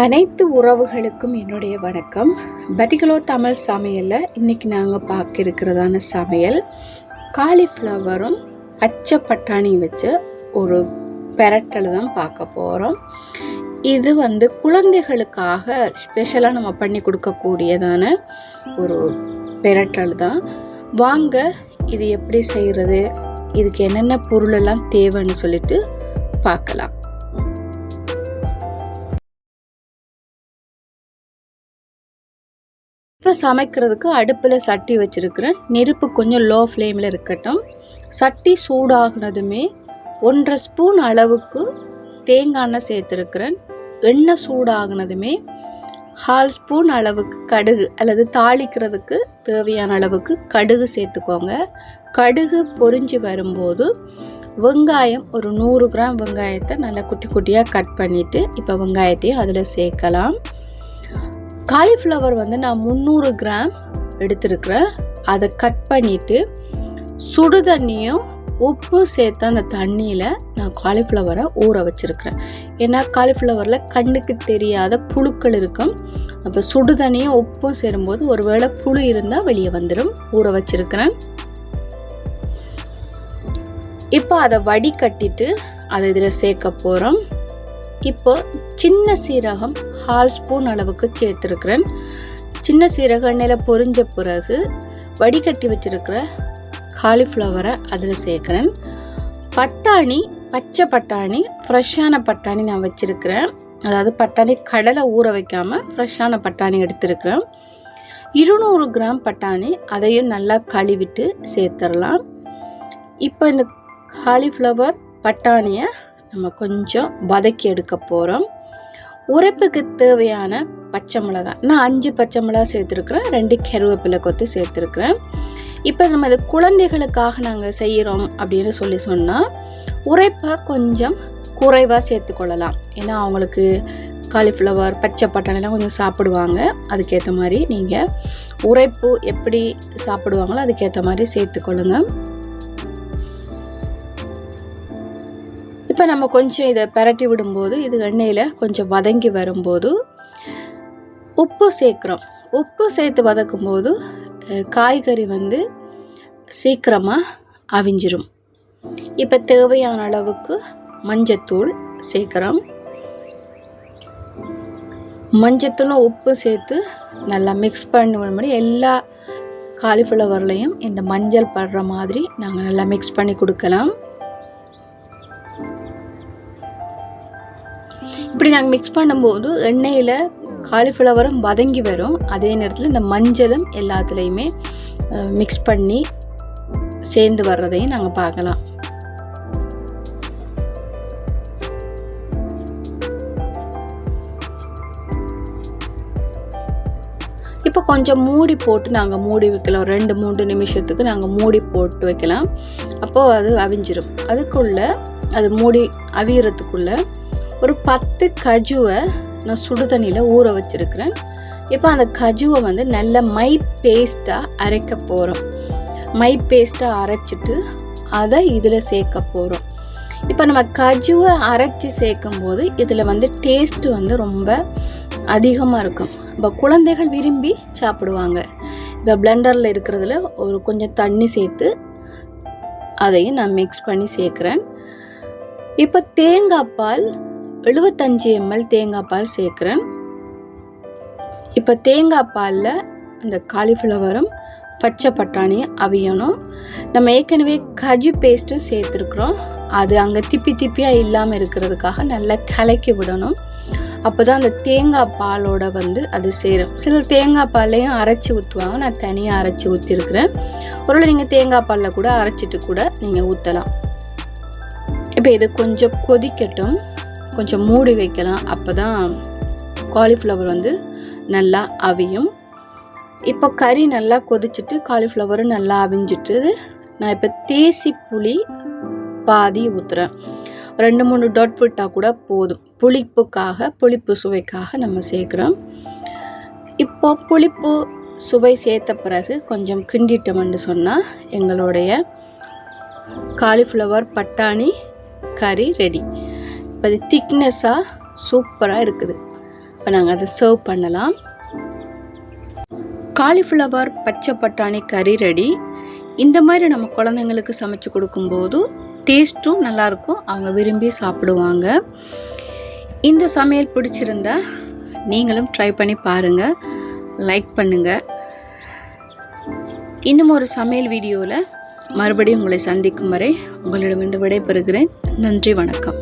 அனைத்து உறவுகளுக்கும் என்னுடைய வணக்கம். பட்டிகளோ தமிழ் சமையலில் இன்றைக்கி நாங்கள் பார்க்க இருக்கிறதான சமையல் காலிஃப்ளவரும் பச்சை பட்டாணியும் வச்சு ஒரு பெரட்டல் தான் பார்க்க போகிறோம் இது வந்து குழந்தைகளுக்காக ஸ்பெஷலாக நம்ம பண்ணி கொடுக்கக்கூடியதான ஒரு பெரட்டல் தான். வாங்க இது எப்படி செய்கிறது இதுக்கு என்னென்ன பொருளெல்லாம் தேவைன்னு சொல்லிட்டு பார்க்கலாம். சமைக்கிறதுக்கு அடுப்பில் சட்டி வச்சுருக்கிறேன். நெருப்பு கொஞ்சம் லோ ஃப்ளேமில் இருக்கட்டும். சட்டி சூடாகினதுமே ஒன்றரை ஸ்பூன் அளவுக்கு தேங்காய் எண்ணெய் சேர்த்துருக்கிறேன். எண்ணெய் சூடாகினதுமே ஹால் ஸ்பூன் அளவுக்கு கடுகு அல்லது தாளிக்கிறதுக்கு தேவையான அளவுக்கு கடுகு சேர்த்துக்கோங்க. கடுகு பொரிஞ்சு வரும்போது வெங்காயம் ஒரு நூறு கிராம் வெங்காயத்தை நல்லா குட்டி குட்டியாக கட் பண்ணிவிட்டு இப்போ வெங்காயத்தையும் அதில் சேர்க்கலாம். காலிஃப்ளவர் வந்து நான் முந்நூறு கிராம் எடுத்திருக்கிறேன். அதை கட் பண்ணிவிட்டு சுடு தண்ணியும் உப்பும் சேர்த்து அந்த தண்ணியில் நான் காலிஃப்ளவரை ஊற வச்சுருக்கிறேன். ஏன்னா காலிஃப்ளவரில் கண்ணுக்கு தெரியாத புழுக்கள் இருக்கும். அப்போ சுடு தண்ணியும் உப்பும் சேரும்போது ஒருவேளை புழு இருந்தால் வெளியே வந்துடும் ஊற வச்சுருக்கிறேன். இப்போ அதை வடிகட்டிட்டு அதை இதில் சேர்க்க போகிறோம் இப்போ சின்ன சீரகம் ஹால் ஸ்பூன் அளவுக்கு சேர்த்துருக்குறேன். சின்ன சீரகம் எண்ணெயில் பொரிஞ்ச பிறகு வடிகட்டி வச்சிருக்கிற காலிஃப்ளவரை அதில் சேர்க்குறேன். பட்டாணி பச்சை பட்டாணி ஃப்ரெஷ்ஷான பட்டாணி நான் வச்சுருக்கிறேன். அதாவது பட்டாணி கடலை ஊற வைக்காமல் ஃப்ரெஷ்ஷான பட்டாணி எடுத்துருக்கிறேன். இருநூறு கிராம் பட்டாணி அதையும் நல்லா கழுவிட்டு சேர்த்துடலாம் இப்போ இந்த காலிஃப்ளவர் பட்டாணியை நம்ம கொஞ்சம் வதக்கி எடுக்க போகிறோம் உரைப்புக்கு தேவையான பச்சை மிளகாய் நான் அஞ்சு பச்சை மிளகாய் சேர்த்துருக்குறேன் ரெண்டு கருவேப்பிலை கொத்து சேர்த்துருக்குறேன். இப்போ நம்ம இது குழந்தைகளுக்காக நாங்கள் செய்கிறோம் அப்படின்னு சொல்லி சொன்னால் உரைப்பை கொஞ்சம் குறைவாக சேர்த்துக்கொள்ளலாம் ஏன்னா அவங்களுக்கு காலிஃப்ளவர் பச்சை பட்டாணிலாம் கொஞ்சம் சாப்பிடுவாங்க. அதுக்கேற்ற மாதிரி நீங்கள் உரைப்பு எப்படி சாப்பிடுவாங்களோ அதுக்கேற்ற மாதிரி சேர்த்துக்கொள்ளுங்கள் இப்போ நம்ம கொஞ்சம் இதை பரட்டி விடும்போது இது எண்ணெயில் கொஞ்சம் வதங்கி வரும்போது உப்பு சேர்க்குறோம். உப்பு சேர்த்து வதக்கும் போது காய்கறி வந்து சீக்கிரமாக அவிஞ்சிரும். இப்போ தேவையான அளவுக்கு மஞ்சத்தூள் சேர்க்குறோம். மஞ்சத்தூளும் உப்பு சேர்த்து நல்லா மிக்ஸ் பண்ணி எல்லா காலிஃப்ளவர்லேயும் இந்த மஞ்சள் படுற மாதிரி நாங்கள் நல்லா மிக்ஸ் பண்ணி கொடுக்கலாம். இப்படி நாங்கள் மிக்ஸ் பண்ணும்போது எண்ணெயில் காலிஃப்ளவரும் வதங்கி வரும். அதே நேரத்தில் இந்த மஞ்சளும் எல்லாத்துலேயுமே மிக்ஸ் பண்ணி சேர்ந்து வர்றதையும் நாங்கள் பார்க்கலாம். இப்போ கொஞ்சம் மூடி போட்டு நாங்கள் மூடி வைக்கலாம். ரெண்டு மூன்று நிமிஷத்துக்கு நாங்கள் மூடி போட்டு வைக்கலாம். அப்போது அது அவிஞ்சிரும். அதுக்குள்ளே அது மூடி அவியறதுக்குள்ளே ஒரு பத்து கஜுவை நான் சுடு தண்ணியில் ஊற வச்சுருக்கிறேன். இப்போ அந்த கஜுவை வந்து நல்ல மை பேஸ்ட்டாக அரைக்க போகிறோம் மை பேஸ்ட்டாக அரைச்சிட்டு அதை இதில் சேர்க்க போகிறோம் இப்போ நம்ம கஜுவை அரைச்சி சேர்க்கும் போது இதில் வந்து டேஸ்ட்டு வந்து ரொம்ப அதிகமாக இருக்கும். இப்போ குழந்தைகள் விரும்பி சாப்பிடுவாங்க. இப்போ பிளெண்டரில் இருக்கிறதுல ஒரு கொஞ்சம் தண்ணி சேர்த்து அதையும் நான் மிக்ஸ் பண்ணி சேர்க்குறேன். இப்போ தேங்காய் பால் எழுபத்தஞ்சி எம்எல் தேங்காய் பால் சேர்க்குறேன். இப்போ தேங்காய் பாலில் அந்த காலிஃப்ளவரும் பச்சை பட்டாணியும் அவியணும். நம்ம ஏற்கனவே கஜு பேஸ்ட்டும் சேர்த்துருக்குறோம். அது அங்கே திப்பி திப்பியாக இல்லாமல் இருக்கிறதுக்காக நல்லா கலக்கி விடணும். அப்போ தான் அந்த தேங்காய் பாலோட வந்து அது சேரும். சிலர் தேங்காய் பாலையும் அரைச்சி ஊற்றுவாங்க நான் தனியாக அரைச்சி ஊற்றிருக்கிறேன் ஒருவேளை நீங்கள் தேங்காய் பாலில் கூட அரைச்சிட்டு கூட நீங்கள் ஊற்றலாம் இப்போ இது கொஞ்சம் கொதிக்கட்டும். கொஞ்சம் மூடி வைக்கலாம். அப்போ தான் காலிஃப்ளவர் வந்து நல்லா அவியும். இப்போ கறி நல்லா கொதிச்சுட்டு காலிஃப்ளவரும் நல்லா அவிஞ்சிட்டு நான் இப்போ தேசி புளி பாதி ஊற்றுறேன் ரெண்டு மூணு டாட் விட்டால் கூட போதும். புளிப்புக்காக புளிப்பு சுவைக்காக நம்ம சேர்க்குறோம். இப்போ புளிப்பு சுவை சேர்த்த பிறகு கொஞ்சம் கிண்டிட்டோம்னு சொன்னால் எங்களுடைய காலிஃப்ளவர் பட்டாணி கறி ரெடி இப்போ அது திக்னஸ்ஸாக சூப்பராக இருக்குது. இப்போ நாங்கள் அதை சர்வ் பண்ணலாம். காலிஃப்ளவர் பச்சை பட்டாணி கறி ரெடி இந்த மாதிரி நம்ம குழந்தைங்களுக்கு சமைச்சு கொடுக்கும்போது டேஸ்ட்டும் நல்லாயிருக்கும் அவங்க விரும்பி சாப்பிடுவாங்க. இந்த சமையல் பிடிச்சிருந்தா நீங்களும் ட்ரை பண்ணி பாருங்கள் லைக் பண்ணுங்கள் இன்னும் ஒரு சமையல் வீடியோவில் மறுபடியும் உங்களை சந்திக்கும் வரை உங்களிடமிருந்து விடைபெறுகிறேன். நன்றி வணக்கம்.